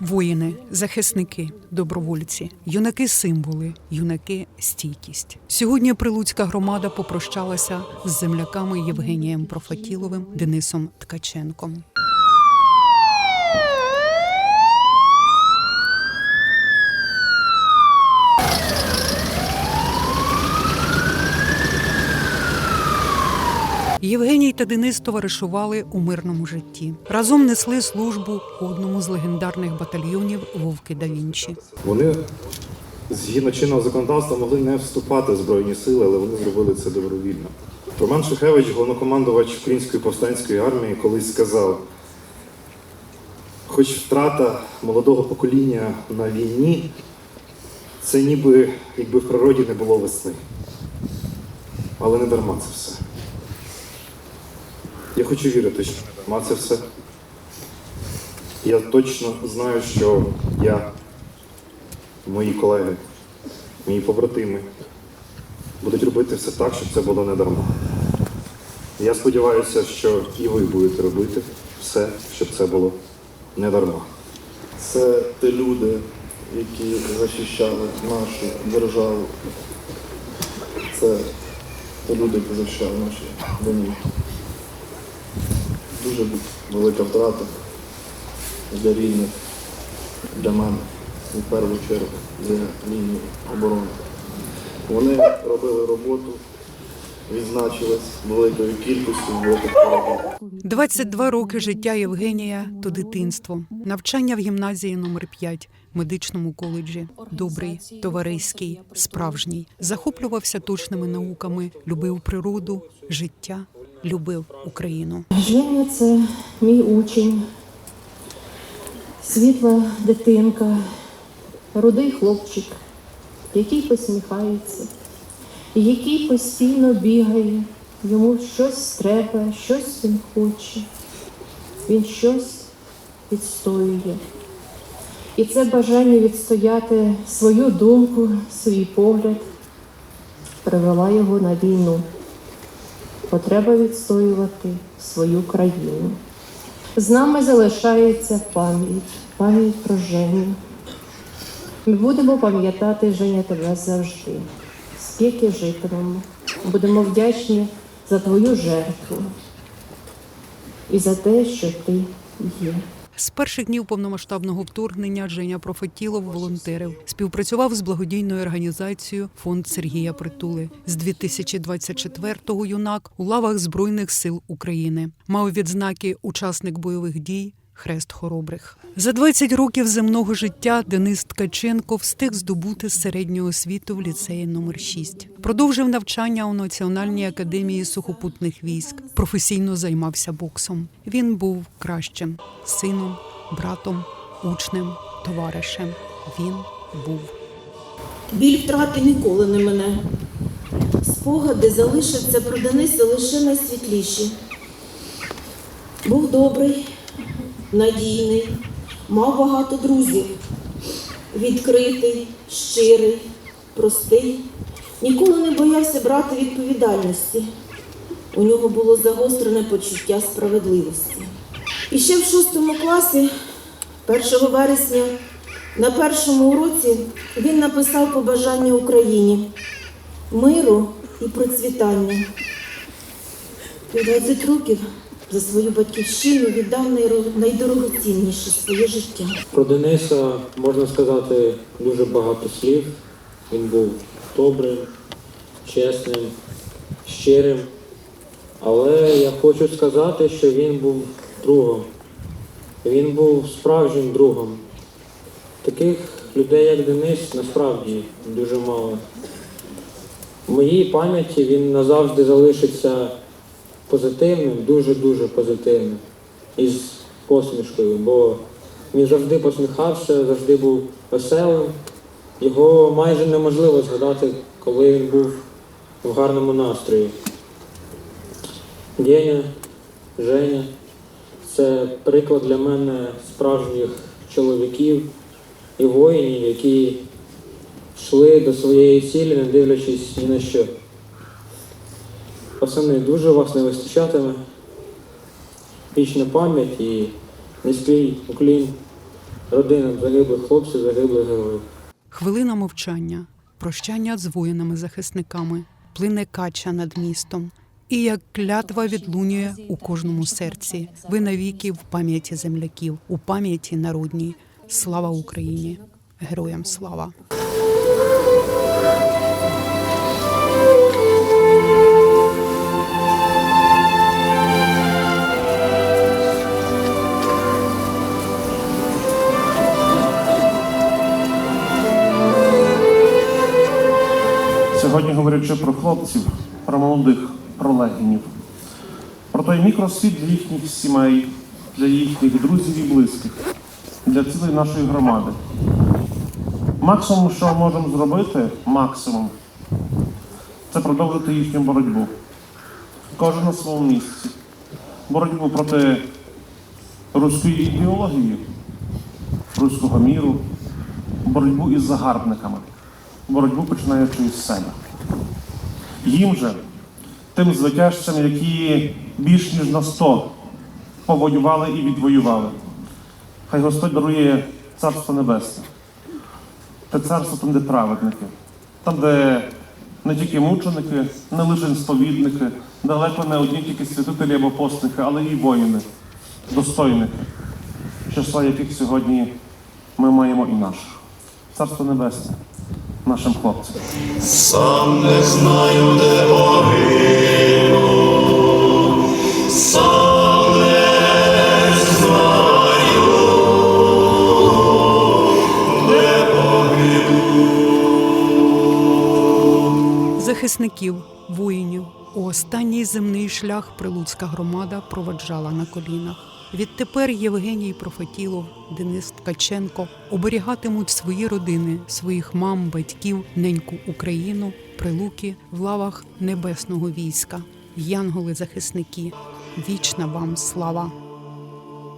Воїни, захисники, добровольці, юнаки символи, юнаки стійкість. Сьогодні прилуцька громада попрощалася з земляками Євгенієм Профатіловим, Денисом Ткаченком. Євгеній та Денис товаришували у мирному житті. Разом несли службу одному з легендарних батальйонів Вовки да Вінчі. Вони згідно чинного законодавства могли не вступати в Збройні сили, але вони зробили це добровільно. Роман Шухевич, головнокомандувач Української повстанської армії, колись сказав: хоч втрата молодого покоління на війні, це ніби якби в природі не було весни. Але не дарма це все. Я хочу вірити, що не це все. Я точно знаю, що я мої колеги, мої побратими будуть робити все так, щоб це було не дарма. Я сподіваюся, що і ви будете робити все, щоб це було не дарма. Це ті люди, які захищали нашу державу. Це люди, які захищали наші домівки. Дуже велика втрата для рідних, для мене, в першу чергу, для лінії оборони. Вони робили роботу, відзначились великою кількістю великих перемог. 22 роки життя Євгенія то дитинство, навчання в гімназії номер 5 медичному коледжі. Добрий, товариський, справжній. Захоплювався точними науками, любив природу, життя, любив Україну. Женя це мій учень, світла дитинка, рудий хлопчик, який посміхається, який постійно бігає, йому щось треба, щось він хоче, він щось відстоює. І це бажання відстояти свою думку, свій погляд привела його на війну. Потреба відстоювати свою країну. З нами залишається пам'ять, пам'ять про Женю. Ми будемо пам'ятати Женя тебе завжди. Скільки житимемо. Будемо вдячні за твою жертву і за те, що ти є. З перших днів повномасштабного вторгнення Женя Профетілов волонтерив, співпрацював з благодійною організацією Фонд Сергія Притули. З 2024-го юнак у лавах Збройних сил України мав відзнаки учасник бойових дій. Хрест хоробрих за 20 років земного життя Денис Ткаченко встиг здобути середню освіту в ліцеї номер 6 Продовжив навчання у Національній академії сухопутних військ. Професійно займався боксом. Він був кращим сином, братом, учнем, товаришем. Він був. Біль втрати ніколи не мене. Спогади залишаться про Дениса лише найсвітліші. Був добрий, надійний, мав багато друзів. Відкритий, щирий, простий, ніколи не боявся брати відповідальності. У нього було загострене почуття справедливості. І ще в шостому класі, 1 вересня, на першому уроці він написав побажання Україні миру і процвітання. У 20 років за свою батьківщину віддав найдорогоцінніше своє життя. Про Дениса можна сказати дуже багато слів. Він був добрим, чесним, щирим. Але я хочу сказати, що він був другом. Він був справжнім другом. Таких людей, як Денис, насправді дуже мало. В моїй пам'яті він назавжди залишиться позитивним, дуже-дуже позитивним. І з посмішкою, бо він завжди посміхався, завжди був веселим. Його майже неможливо згадати, коли він був в гарному настрої. Деня, Женя це приклад для мене справжніх чоловіків і воїнів, які йшли до своєї цілі, не дивлячись ні на що. Пацани, дуже вас не вистачатиме. Вічна пам'ять і низький уклін родинам загиблих хлопців, загиблих героїв. Хвилина мовчання, прощання з воїнами-захисниками, плине кача над містом. І як клятва відлунює у кожному серці. Ви навіки в пам'яті земляків, у пам'яті народній. Слава Україні! Героям слава! Сьогодні про хлопців, про молодих, про легінів, про той мікросвіт для їхніх сімей, для їхніх друзів і близьких, для цілої нашої громади. Максимум, що можемо зробити, максимум, це продовжити їхню боротьбу. Кожен на своєму місці. Боротьбу проти руської ідеології, руського міру, боротьбу із загарбниками боротьбу починаючи із себе. Їм же, тим звитяжцям, які більш ніж на сто повоювали і відвоювали. Хай Господь дарує Царство Небесне. Те царство там, де праведники, там, де не тільки мученики, не лише сповідники, далеко не одні тільки святителі або постники, але і воїни, достойники, числа яких сьогодні ми маємо і наших. Царство Небесне нашим хлопцям. Сам не знаю, де погину, сам не знаю, де погину. Захисників, воїнів у останній земний шлях прилуцька громада проводжала на колінах. Відтепер Євгеній Профатілов, Денис Ткаченко оберігатимуть свої родини, своїх мам, батьків, неньку Україну, прилуки в лавах небесного війська. Янголи-захисники, вічна вам слава!